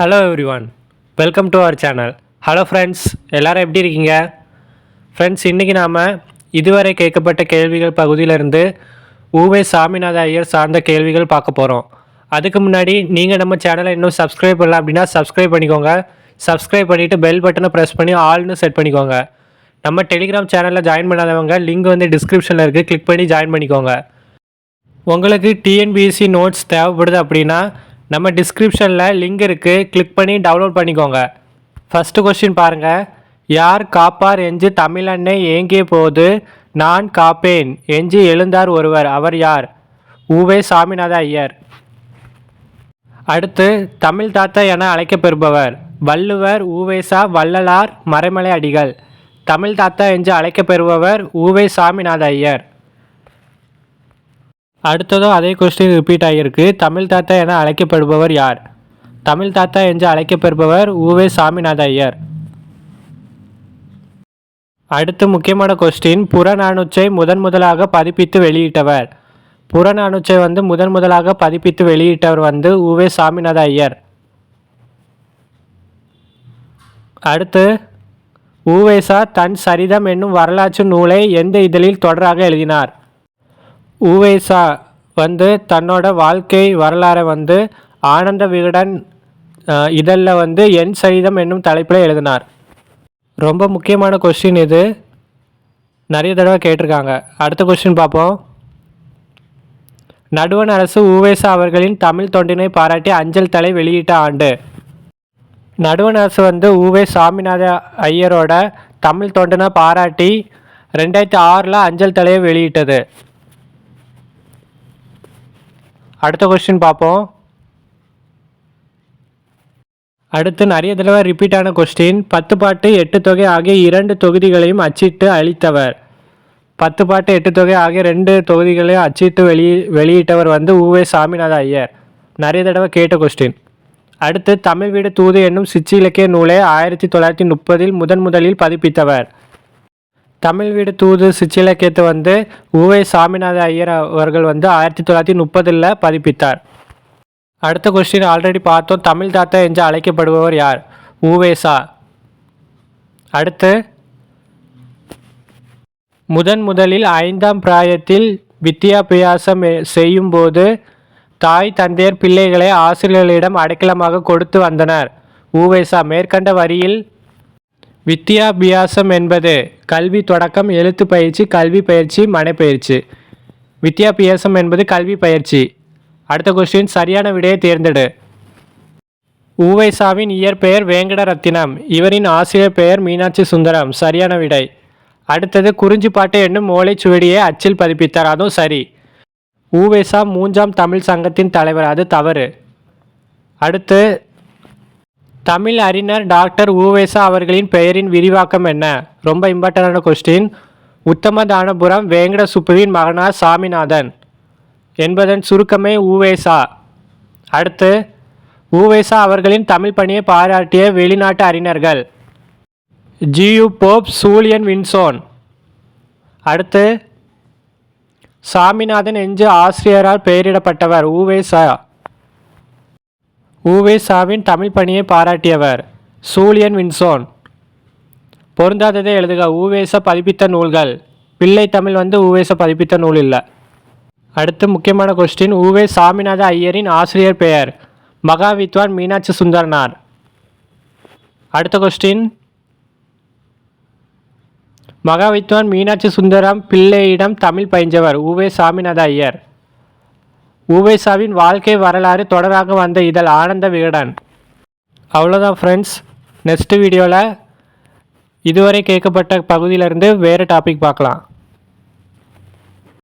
Hello everyone welcome to our channel hello friends எல்லோரும் எப்படி இருக்கீங்க? ஃப்ரெண்ட்ஸ் இன்றைக்கி நாம் இதுவரை கேட்கப்பட்ட கேள்விகள் பகுதியிலிருந்து ஊவே சாமிநாத ஐயர் சார்ந்த கேள்விகள் பார்க்க போகிறோம் அதுக்கு முன்னாடி நீங்கள் நம்ம சேனலை இன்னும் சப்ஸ்கிரைப் பண்ணல அப்படின்னா சப்ஸ்கிரைப் பண்ணிக்கோங்க. சப்ஸ்கிரைப் பண்ணிவிட்டு பெல் பட்டனை ப்ரெஸ் பண்ணி ஆல்னு செட் பண்ணிக்கோங்க. நம்ம டெலிகிராம் சேனலில் ஜாயின் பண்ணாதவங்க லிங்க் வந்து டிஸ்கிரிப்ஷனில் இருக்குது கிளிக் பண்ணி ஜாயின் பண்ணிக்கோங்க. உங்களுக்கு டிஎன்பிஎஸ்சி நோட்ஸ் தேவைப்படுது அப்படின்னா நம்ம டிஸ்கிரிப்ஷனில் லிங்க் இருக்குது கிளிக் பண்ணி டவுன்லோட் பண்ணிக்கோங்க. ஃபஸ்ட்டு கொஸ்டின் பாருங்கள் யார் காப்பார் எஞ்சு தமிழன்னை ஏங்கிய போது நான் காப்பேன். எஞ்சு எழுந்தார் ஒருவர். அவர் யார்? ஊவே சாமிநாத ஐயர். அடுத்து தமிழ் தாத்தா என அழைக்கப்பெறுபவர். வள்ளுவர் ஊவேசா வள்ளலார் மறைமலை அடிகள். தமிழ் தாத்தா என்று அழைக்கப்பெறுபவர் ஊவே சாமிநாத ஐயர். அடுத்ததும் அதே கொஸ்டின் ரிப்பீட் ஆகியிருக்கு தமிழ் தாத்தா என அழைக்கப்படுபவர் யார்? தமிழ் தாத்தா என்று அழைக்கப்படுபவர் உவே சாமிநாத ஐயர். அடுத்து முக்கியமான கொஸ்டின் புறநானூற்றை முதன் முதலாக பதிப்பித்து வெளியிட்டவர். புறநானூற்றை வந்து முதன் முதலாக பதிப்பித்து வெளியிட்டவர் வந்து உவே சாமிநாத ஐயர். அடுத்து ஊவேசா தன் சரிதம் என்னும் வரலாற்று நூலை எந்த இதழில் தொடராக எழுதினார்? உவேசா வந்து தன்னோட வாழ்க்கை வரலாறை வந்து ஆனந்த விகடன் இதழில் வந்து என் சரிதம் என்னும் தலைப்பில் எழுதினார். ரொம்ப முக்கியமான கொஸ்டின் இது. நிறைய தடவை கேட்டிருக்காங்க. அடுத்த கொஸ்டின் பார்ப்போம். நடுவண் அரசு உவேசா அவர்களின் தமிழ் தொண்டினை பாராட்டி அஞ்சல் தலை வெளியிட்ட ஆண்டு. நடுவண் அரசு வந்து உவே சாமிநாத ஐயரோட தமிழ் தொண்டனை பாராட்டி ரெண்டாயிரத்தி ஆறில் அஞ்சல் தலையை வெளியிட்டது. அடுத்த கொஸ்டின் பார்ப்போம். அடுத்து நிறைய தடவை ரிப்பீட்டான கொஸ்டின் பத்து பாட்டு எட்டு தொகை ஆகிய இரண்டு தொகுதிகளையும் அச்சிட்டு அளித்தவர் பத்து பாட்டு எட்டு தொகை ஆகிய ரெண்டு தொகுதிகளையும் அச்சிட்டு வெளி வெளியிட்டவர் வந்து உவே சாமிநாத ஐயர். நிறைய தடவை கேட்ட கொஸ்டின் அடுத்து தமிழ் வீடு தூது என்னும் சிச்சி இலக்கிய நூலை ஆயிரத்தி தொள்ளாயிரத்தி முப்பதில் முதன் முதலில் பதிப்பித்தவர். தமிழ் வீடு தூது சிச்சிலக்கியத்தை வந்து உவே சாமிநாத ஐயர் அவர்கள் வந்து ஆயிரத்தி தொள்ளாயிரத்தி முப்பதில் பதிப்பித்தார். அடுத்த கொஸ்டின் ஆல்ரெடி பார்த்தோம். தமிழ் தாத்தா என்று அழைக்கப்படுபவர் யார்? உவேசா அடுத்து முதன் முதலில் ஐந்தாம் பிராயத்தில் வித்தியாபியாசம் செய்யும்போது தாய் தந்தையர் பிள்ளைகளை ஆசிரியர்களிடம் அடைக்கலமாக கொடுத்து வந்தனர். ஊவேசா மேற்கண்ட வரியில் வித்தியாபியாசம் என்பது கல்வி தொடக்கம் எழுத்து பயிற்சி கல்வி பயிற்சி மனைப்பயிற்சி. வித்தியாபியாசம் என்பது கல்வி பயிற்சி. அடுத்த கொஸ்டின் சரியான விடையை தேர்ந்தெடு. ஊவைசாவின் இயற்பெயர் வேங்கட ரத்தினம் இவரின் ஆசிரியர் பெயர் மீனாட்சி சுந்தரம். சரியான விடை. அடுத்தது குறிஞ்சிப்பாட்டு என்னும் ஓலைச்சுவடியை அச்சில் பதிப்பித்தார். அதுவும் சரி. ஊவேசா மூன்றாம் தமிழ் சங்கத்தின் தலைவர். அது தவறு. அடுத்து தமிழ் அறிஞர் டாக்டர் ஊவேசா அவர்களின் பெயரின் விரிவாக்கம் என்ன? ரொம்ப இம்பார்ட்டண்டான கொஸ்டின் உத்தமதானபுரம் வேங்கட சுப்புவின் மகனார் சாமிநாதன். என்பதன் சுருக்கமே ஊவேசா. அடுத்து ஊவேசா அவர்களின் தமிழ் பணியை பாராட்டிய வெளிநாட்டு அறிஞர்கள். G U Pope Julien Vinson. அடுத்து சாமிநாதன் என்று ஆசிரியரால் பெயரிடப்பட்டவர் ஊவேசா. ஊவேசாவின் தமிழ் பணியை பாராட்டியவர் சூலியன் வின்சோன். பொருந்தாததை எழுதுக ஊவேச பதிப்பித்த நூல்கள். பிள்ளை தமிழ் வந்து ஊவேச பதிப்பித்த நூல் இல்லை. அடுத்து முக்கியமான கொஸ்டின் ஊவே சாமிநாத ஐயரின் ஆசிரியர் பெயர். மகாவித்வான் மீனாட்சி சுந்தரனார். அடுத்த கொஸ்டின் மகாவித்வான் மீனாட்சி சுந்தரம் பிள்ளையிடம் தமிழ் பயின்றவர் ஊவே சாமிநாத ஐயர். உவேசாவின் வாழ்க்கை வரலாறு தொடராக வந்த இதழ் ஆனந்த விகடன். அவ்வளோதான் ஃப்ரெண்ட்ஸ் நெக்ஸ்ட் வீடியோவில் இதுவரை கேட்கப்பட்ட பகுதியிலேருந்து வேறு டாபிக் பார்க்கலாம்.